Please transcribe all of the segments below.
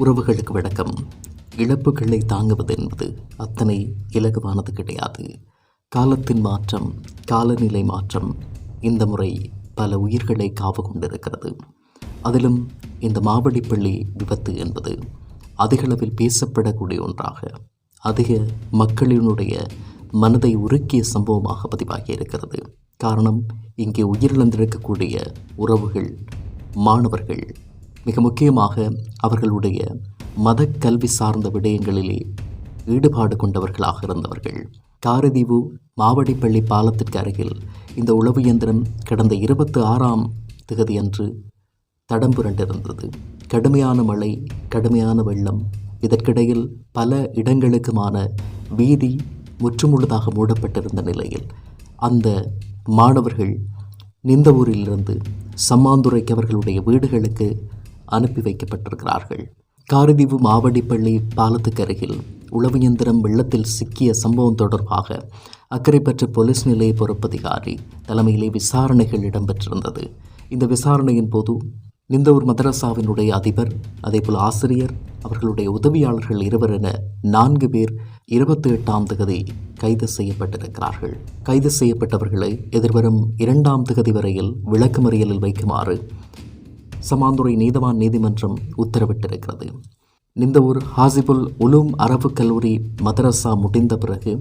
உறவுகளுக்கு வழக்கம். இழப்புகளை தாங்குவது என்பது அத்தனை இலகுவானது கிடையாது. காலத்தின் மாற்றம் காலநிலை மாற்றம் இந்த முறை பல உயிர்களை காவு கொண்டிருக்கிறது. அதிலும் இந்த மாவடிப்பள்ளி விபத்து என்பது அதிகளவில் பேசப்படக்கூடிய ஒன்றாக அதிக மக்களினுடைய மனதை உருக்கிய சம்பவமாக பதிவாகி இருக்கிறது. காரணம் இங்கே உயிரிழந்திருக்கக்கூடிய உறவுகள் மாணவர்கள் மிக முக்கியமாக அவர்களுடைய மத கல்வி சார்ந்த விடயங்களிலே ஈடுபாடு கொண்டவர்களாக இருந்தவர்கள். காரதீவு மாவடிப்பள்ளி பாலத்திற்கு அருகில் இந்த உளவு இயந்திரம் கடந்த இருபத்தி ஆறாம் திகதியன்று தடம் புரண்டிருந்தது. கடுமையான மழை கடுமையான வெள்ளம் இதற்கிடையில் பல இடங்களுக்குமான வீதி முற்றுமுழுதாக மூடப்பட்டிருந்த நிலையில் அந்த மாணவர்கள் நிந்த ஊரிலிருந்து சம்மாந்துரைக்கு அவர்களுடைய வீடுகளுக்கு அனுப்பி வைக்கப்பட்டிருக்கிறார்கள். காரதீவு மாவடிப்பள்ளி பாலத்துக்கு அருகில் உளவு இயந்திரம் வெள்ளத்தில் சிக்கிய சம்பவம் தொடர்பாக அக்கரைப்பற்று போலீஸ் நிலைய பொறுப்பதிகாரி தலைமையிலே விசாரணைகள் இடம்பெற்றிருந்தது. இந்த விசாரணையின் போது நிந்தவூர் மதரசாவினுடைய அதிபர் அதேபோல் ஆசிரியர் அவர்களுடைய உதவியாளர்கள் இருவர் என நான்கு பேர் இருபத்தி எட்டாம் திகதி கைது செய்யப்பட்டிருக்கிறார்கள். கைது செய்யப்பட்டவர்களை எதிர்வரும் இரண்டாம் திகதி வரையில் விளக்குமறியலில் வைக்குமாறு சமாந்துறை நீதவான் நீதிமன்றம் உத்தரவிட்டிருக்கிறது. இந்த ஊர் ஹாசிபுல் உலூம் அரபு கல்லூரி மதரசா முடிந்த பிறகு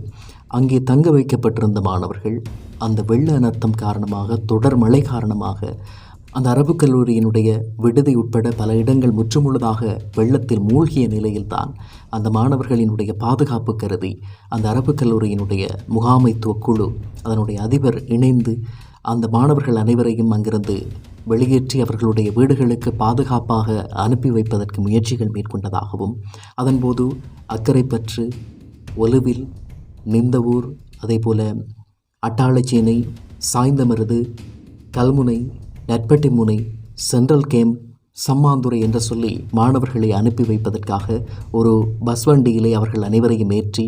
அங்கே தங்க வைக்கப்பட்டிருந்த மாணவர்கள் அந்த வெள்ள அனர்த்தம் காரணமாக தொடர் மழை காரணமாக அந்த அரபு கல்லூரியினுடைய விடுதி உட்பட பல இடங்கள் முற்றுமுழுதாக வெள்ளத்தில் மூழ்கிய நிலையில்தான் அந்த மாணவர்களினுடைய பாதுகாப்பு கருதி அந்த அரபு கல்லூரியினுடைய முகாமைத்துவ குழு அதனுடைய அதிபர் இணைந்து அந்த மாணவர்கள் அனைவரையும் அங்கிருந்து வெளியேற்றி அவர்களுடைய வீடுகளுக்கு பாதுகாப்பாக அனுப்பி வைப்பதற்கு முயற்சிகள் மேற்கொண்டதாகவும் அதன்போது அக்கரைப்பற்று ஒலுவில் நிந்தவூர் அதேபோல அட்டாளச்சேனை சாய்ந்தமருது கல்முனை நட்பட்டி முனை சென்ட்ரல் கேம்ப் சம்மாந்துறை என்று சொல்லி மாணவர்களை அனுப்பி வைப்பதற்காக ஒரு பஸ் வண்டியிலே அவர்கள் அனைவரையும் ஏற்றி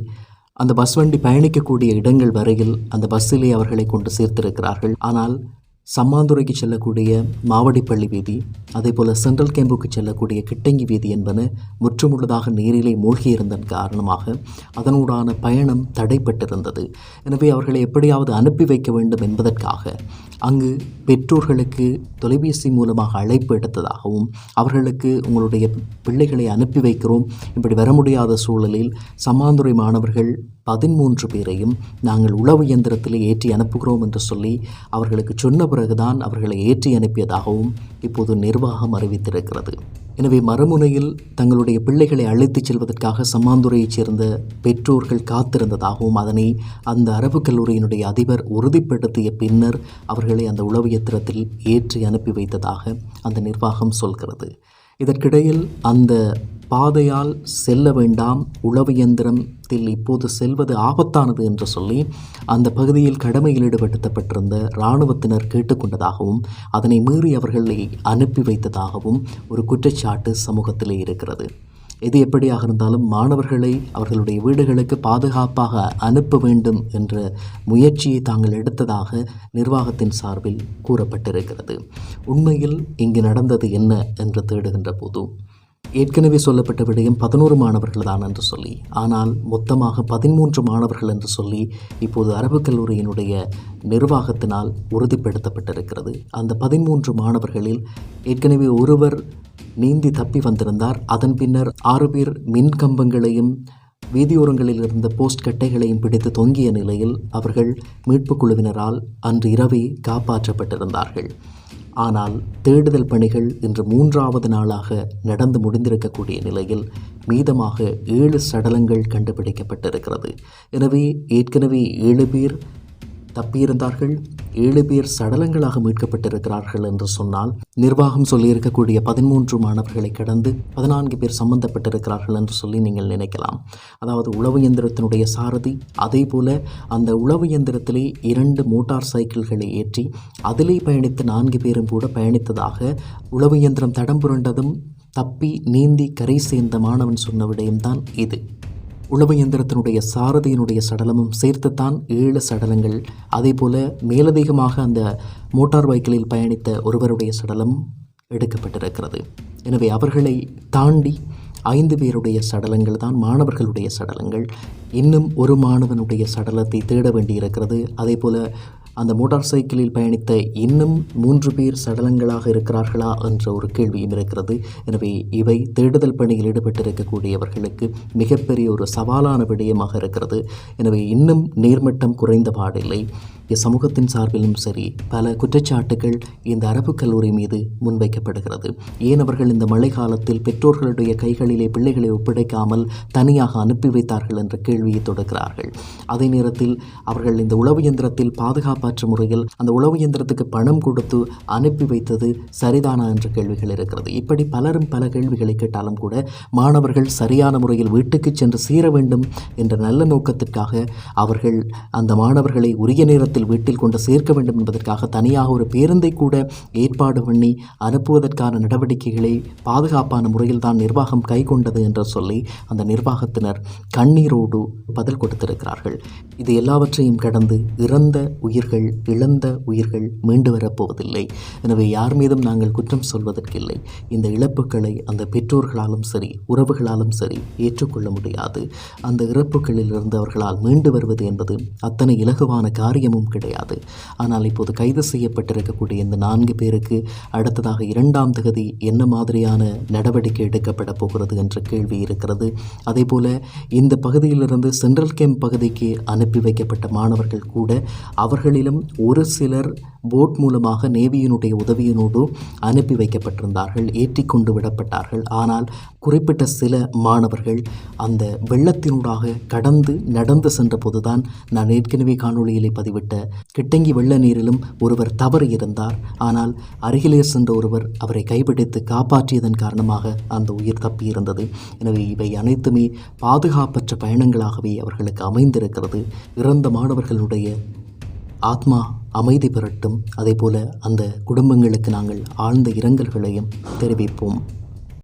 அந்த பஸ் வண்டி பயணிக்கக்கூடிய இடங்கள் வரையில் அந்த பஸ்ஸிலே அவர்களை கொண்டு சேர்த்திருக்கிறார்கள். ஆனால் சம்மாந்துறைக்கு செல்லக்கூடிய மாவடிப்பள்ளி வீதி அதே போல் சென்ட்ரல் கேம்புக்கு செல்லக்கூடிய கிட்டங்கி வீதி என்பன முற்றுமுள்ளதாக நீரிலே மூழ்கியிருந்தன் காரணமாக அதனூடான பயணம் தடைப்பட்டிருந்தது. எனவே அவர்களை எப்படியாவது அனுப்பி வைக்க வேண்டும் என்பதற்காக அங்கு பெற்றோர்களுக்கு தொலைபேசி மூலமாக அழைப்பு எடுத்ததாகவும் அவர்களுக்கு உங்களுடைய பிள்ளைகளை அனுப்பி வைக்கிறோம் இப்படி வர முடியாத சூழலில் சம்மாந்துறை மாணவர்கள் பதிமூன்று பேரையும் நாங்கள் உளவு இயந்திரத்தில் ஏற்றி அனுப்புகிறோம் என்று சொல்லி அவர்களுக்கு சொன்ன பிறகுதான் அவர்களை ஏற்றி அனுப்பியதாகவும் இப்போது நிர்வாகம் அறிவித்திருக்கிறது. எனவே மறுமுனையில் தங்களுடைய பிள்ளைகளை அழைத்துச் செல்வதற்காக சம்மாந்துறையைச் சேர்ந்த பெற்றோர்கள் காத்திருந்ததாகவும் அதனை அந்த அரபு கல்லூரியினுடைய அதிபர் உறுதிப்படுத்திய பின்னர் அவர்களை அந்த உளவு ஏற்றி அனுப்பி வைத்ததாக அந்த நிர்வாகம் சொல்கிறது. இதற்கிடையில் அந்த பாதையால் செல்ல வேண்டாம் உளவு இயந்திரத்தில் இப்போது செல்வது ஆபத்தானது என்று சொல்லி அந்த பகுதியில் கடமையில் ஈடுபடுத்தப்பட்டிருந்த இராணுவத்தினர் கேட்டுக்கொண்டதாகவும் அதனை மீறி அவர்களை அனுப்பி வைத்ததாகவும் ஒரு குற்றச்சாட்டு சமூகத்திலே இருக்கிறது. எது எப்படியாக இருந்தாலும் மாணவர்களை அவர்களுடைய வீடுகளுக்கு பாதுகாப்பாக அனுப்ப வேண்டும் என்ற முயற்சியை தாங்கள் எடுத்ததாக நிர்வாகத்தின் சார்பில் கூறப்பட்டிருக்கிறது. உண்மையில் இங்கு நடந்தது என்ன என்று தேடுகின்ற போது ஏற்கனவே சொல்லப்பட்ட விடயம் பதினோரு மாணவர்கள் தான் என்று சொல்லி ஆனால் மொத்தமாக பதிமூன்று மாணவர்கள் என்று சொல்லி இப்போது அரபு கல்லூரியினுடைய நிர்வாகத்தினால் உறுதிப்படுத்தப்பட்டிருக்கிறது. அந்த பதிமூன்று மாணவர்களில் ஏற்கனவே ஒருவர் நீந்தி தப்பி வந்திருந்தார். அதன் பின்னர் ஆறு பேர் மின் கம்பங்களையும் வீதியோரங்களில் இருந்த போஸ்ட் கட்டைகளையும் பிடித்து தொங்கிய நிலையில் அவர்கள் மீட்புக் குழுவினரால் அன்று இரவே காப்பாற்றப்பட்டிருந்தார்கள். ஆனால் தேடுதல் பணிகள் இன்று மூன்றாவது நாளாக நடந்து முடிந்திருக்கக்கூடிய நிலையில் மீதமாக ஏழு சடலங்கள் கண்டுபிடிக்கப்பட்டிருக்கிறது. எனவே ஏற்கனவே ஏழு பேர் தப்பியிருந்தார்கள். ஏழு பேர் சடலங்களாக மீட்கப்பட்டிருக்கிறார்கள் என்று சொன்னால் நிர்வாகம் சொல்லியிருக்கக்கூடிய பதிமூன்று மாணவர்களை கடந்து பதினான்கு பேர் சம்பந்தப்பட்டிருக்கிறார்கள் என்று சொல்லி நீங்கள் நினைக்கலாம். அதாவது உளவு இயந்திரத்தினுடைய சாரதி அதே போல அந்த உளவு இயந்திரத்திலே இரண்டு மோட்டார் சைக்கிள்களை ஏற்றி அதிலே பயணித்த நான்கு பேரும் கூட பயணித்ததாக உளவு இயந்திரம் தடம் புரண்டதும் தப்பி நீந்தி கரை சேர்ந்த மாணவன் சொன்ன விடயம்தான் இது. உளவு இயந்திரத்தினுடைய சாரதியினுடைய சடலமும் சேர்த்துத்தான் ஏழு சடலங்கள். அதேபோல மேலதிகமாக அந்த மோட்டார் பைக்கிளில் பயணித்த ஒருவருடைய சடலம் எடுக்கப்பட்டிருக்கிறது. எனவே அவர்களை தாண்டி ஐந்து பேருடைய சடலங்கள் தான் மாணவர்களுடைய சடலங்கள். இன்னும் ஒரு மாணவனுடைய சடலத்தை தேட வேண்டியிருக்கிறது. அதே போல அந்த மோட்டார் சைக்கிளில் பயணித்த இன்னும் மூன்று பேர் சடலங்களாக இருக்கிறார்களா என்ற ஒரு கேள்வியும் இருக்கிறது. எனவே இவை தேடுதல் பணியில் ஈடுபட்டிருக்கக்கூடியவர்களுக்கு மிகப்பெரிய ஒரு சவாலான விடயமாக இருக்கிறது. எனவே இன்னும் நீர்மட்டம் குறைந்த பாடில்லை. சமூகத்தின் சார்பிலும் சரி பல குற்றச்சாட்டுகள் இந்த அரபு கல்லூரி மீது முன்வைக்கப்படுகிறது. ஏன் அவர்கள் இந்த மழை காலத்தில் பெற்றோர்களுடைய கைகளிலே பிள்ளைகளை ஒப்படைக்காமல் தனியாக அனுப்பி வைத்தார்கள் என்ற கேள்வியை தொடுக்கிறார்கள். அதே நேரத்தில் அவர்கள் இந்த உளவு இயந்திரத்தில் பாதுகாப்பற்ற முறையில் அந்த உளவு இயந்திரத்துக்கு பணம் கொடுத்து அனுப்பி வைத்தது சரிதானா என்ற கேள்விகள் இருக்கிறது. இப்படி பலரும் பல கேள்விகளை கேட்டாலும் கூட மாணவர்கள் சரியான முறையில் வீட்டுக்கு சென்று சேர வேண்டும் என்ற நல்ல நோக்கத்திற்காக அவர்கள் அந்த மாணவர்களை உரிய நேரத்தில் வீட்டில் கொண்டு சேர்க்க வேண்டும் என்பதற்காக தனியாக ஒரு பேருந்தை கூட ஏற்பாடு பண்ணி அனுப்புவதற்கான நடவடிக்கைகளை பாதுகாப்பான முறையில் தான் நிர்வாகம் கைகொண்டது என்று சொல்லி அந்த நிர்வாகத்தினர் கண்ணீரோடு பதில் கொடுத்திருக்கிறார்கள். இது எல்லாவற்றையும் கடந்து இறந்த உயிர்கள் இழந்த உயிர்கள் மீண்டு வரப்போவதில்லை எனவே யார் மீதும் நாங்கள் குற்றம் சொல்வதற்கில்லை. இந்த இழப்புகளை அந்த பெற்றோர்களாலும் சரி உறவுகளாலும் சரி ஏற்றுக்கொள்ள முடியாது. அந்த இறப்புகளிலிருந்து அவர்களால் மீண்டு வருவது என்பது அத்தனை இலகுவான காரியமும் கிடையாது. ஆனால் இப்போது கைது செய்யப்பட்டிருக்கக்கூடிய இந்த நான்கு பேருக்கு அடுத்ததாக இரண்டாம் தகுதி என்ன மாதிரியான நடவடிக்கை எடுக்கப்பட போகிறது என்ற கேள்வி இருக்கிறது. அதே போல இந்த பகுதியிலிருந்து சென்ட்ரல் கேம்ப் பகுதிக்கு அனுப்பி வைக்கப்பட்ட மாணவர்கள் கூட அவர்களிலும் ஒரு சிலர் போட் மூலமாக நேவியினுடைய உதவியினோடு அனுப்பி வைக்கப்பட்டிருந்தார்கள் ஏற்றி கொண்டு விடப்பட்டார்கள். ஆனால் குறிப்பிட்ட சில மாணவர்கள் அந்த வெள்ளத்தினூடாக கடந்து நடந்து சென்ற போதுதான் நான் ஏற்கனவே காணொளியிலே பதிவிட்ட கிட்டங்கி வெள்ள நீரிலும் ஒருவர் தவறு இருந்தார். ஆனால் அருகிலே சென்ற ஒருவர் அவரை கைப்பிடித்து காப்பாற்றியதன் காரணமாக அந்த உயிர் தப்பியிருந்தது. எனவே இவை அனைத்துமே பாதுகாப்பற்ற பயணங்களாகவே அவர்களுக்கு அமைந்திருக்கிறது. இறந்த மாணவர்களுடைய ஆத்மா அமைதி பெறட்டும். அதே போல் அந்த குடும்பங்களுக்கு நாங்கள் ஆழ்ந்த இரங்கல்களையும் தெரிவிப்போம்.